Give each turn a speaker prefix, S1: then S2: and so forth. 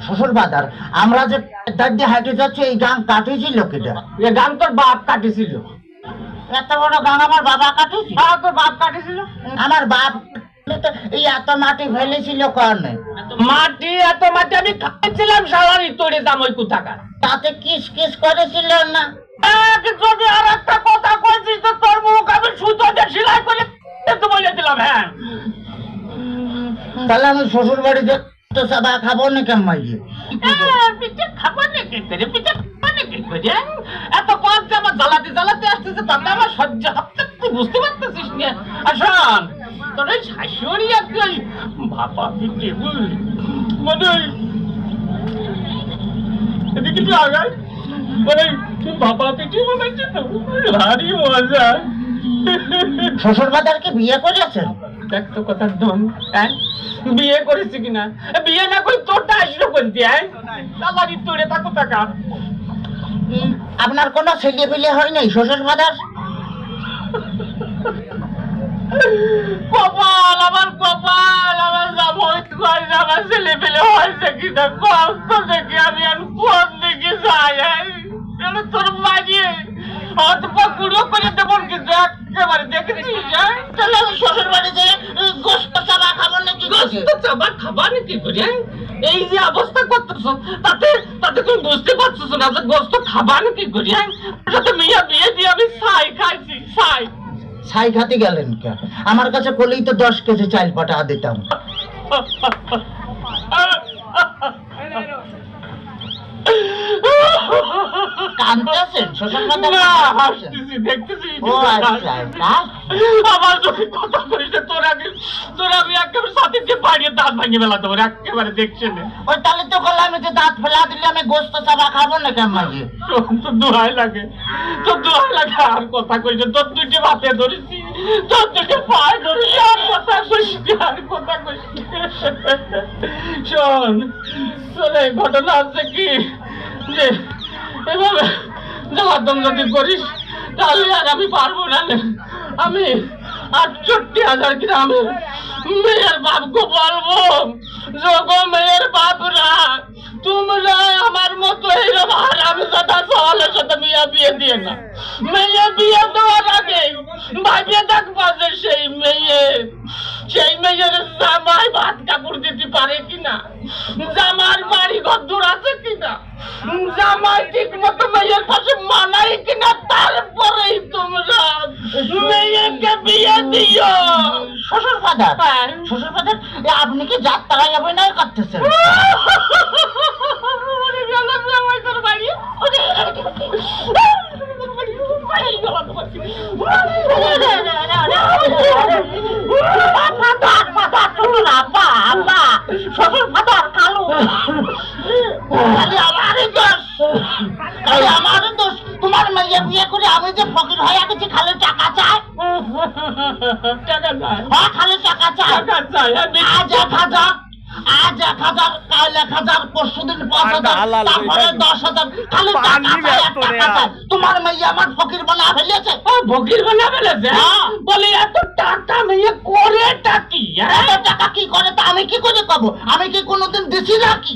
S1: শ্বশুর বাদার আমরা যে দিয়ে হাঁটে যাচ্ছি এই গান কাটিয়েছিল কেটা
S2: এ গান তোর বাপ কাটিছিল
S1: এত বড় গান আমার বাবা কাটিয়েছিল?
S2: হ্যাঁ তোর বাপ কাটিছিল
S1: আমার বাপ এই এত মাটি ফেলেছিল কারণে
S2: মাটি এত মাটি আমি খাইছিলাম সালারি তোরে দাম ওই কোথাকার?
S1: তাতে কিস কিস করেছিল না?
S2: যদি আর একটা কথা কইছিস তো তোর মুখ আমি সুতো দিয়ে সেলাই করে বলে দিলাম হ্যাঁ।
S1: তাহলে আমি শ্বশুর বাড়িতে তো সাদা খাব না কেমন মাইয়ে
S2: পিঠে খাব করে? পিঠে খাব নাকি করে এত যে আমার জ্বালাতে জ্বালাতে আসতেছে তাতে আমার সহ্য হচ্ছে না, তুই বুঝতে পারতেছিস না। আর শোন তোর ওই শাশুড়ি আর কি ওই ভাপা পিঠে মানে ওই এদিকে একটু আগাই মানে ভাপা পিঠে বানাচ্ছে তো ভারী মজা।
S1: শ্বশুর বাদারকে বিয়ে করেছেন?
S2: দেখ তো কথার দম হ্যাঁ বিয়ে করেছি কিনা? বিয়ে না করে তোরটা আসলো বলতে হ্যাঁ? সালারি তোরে থাকো টাকা।
S1: আপনার কোনো ছেলে পেলে হয় নাই শ্বশুর বাদার
S2: কপাল আমার কপাল আমার হয় না আমার ছেলে পেলে হয়েছে কিনা? কষ্ট দেখে আমি আর কোন দিকে যাই হ্যাঁ? তোর মাঝে। অত পুরো করে দেবো কিন্তু একেবারে দেখেছিস হ্যাঁ?
S1: তাহলে আমি শ্বশুর বাড়িতে গোস্ত চাবা খাব নাকি
S2: গোস্ত চাবা খাবা করে? এই যে অবস্থা করতেছ তাতে তাতে তুমি বুঝতে পারছ না যে গোস্ত করে? মিয়া বিয়ে দিয়ে আমি ছাই খাইছি ছাই
S1: ছাই খাতে গেলেন কে আমার কাছে কলেই তো দশ কেজি চাল পাঠা দিতাম
S2: দেখতেছি।
S1: আচ্ছা।
S2: আমার যদি কথা তোর বাড়িয়ে দাঁত ভাঙিয়ে ফেলা দেবো একেবারে দেখছে না
S1: ওই তাহলে তো করলাম যে দাঁত ফেলা দিলে আমি গোস্ত চাবা খাব না কেমন মাঝে
S2: শোন, তোর দোহাই লাগে তোর দোহাই লাগে আর কথা কইস না, তোর দুইটে হাতে ধরেছি তোর দুইটে পায়ে ধরেছি আর কথা কইস আর কথা কইস না। শোন এই ঘটনা আছে কি? যে এভাবে জমাদম যদি করিস তাহলে আর আমি পারব না আমি আটষট্টি হাজার গ্রামের মেয়ের বাপকে বলব। যোগো মেয়ের বাপরা তোমরা আমার মতো এরকম আর সাদা সওয়ালের সাথে বিয়ে বিয়ে দিয়ে না। মেয়ে বিয়ে দেওয়ার আগে ভাবিয়ে দেখবা যে সেই মেয়ে সেই মেয়ের জামাই ভাত কাপড় দিতে পারে কিনা? জামার বাড়ি ঘর দূর আছে কিনা? জামাই ঠিক মতো মেয়ের পাশে মানাই কিনা? তারপরেই তোমরা মেয়েকে বিয়ে দিও
S1: শ্বশুর ফাদার
S2: হ্যাঁ।
S1: শ্বশুর ফাদার আপনি কি করতেছেন
S2: জামাই তোর
S1: শুনুন আব্বা আব্বা শ্বশুর ফাদার কালু বিয়ে করে আমি যে ফকির হয়ে গেছি খালি টাকা চাই।
S2: টাকা নাই
S1: হ্যাঁ খালি টাকা চাই।
S2: টাকা চাই
S1: আজ এক হাজার আজ এক হাজার কাল এক হাজার পরশু দিন পাঁচ হাজার তারপরে দশ হাজার। খালি টাকা চাই আর
S3: ব্যস্ত রে
S1: টাকা চাই। তোমার মেয়ে আমার ফকির বানা ফেলেছে।
S2: বানা ফেলেছে?
S1: হ্যাঁ।
S2: বলে এত টাকা মেয়ে করে টাকি হ্যাঁ?
S1: এত টাকা কি করে তা আমি কি করে কব আমি কি কোনোদিন দিছি নাকি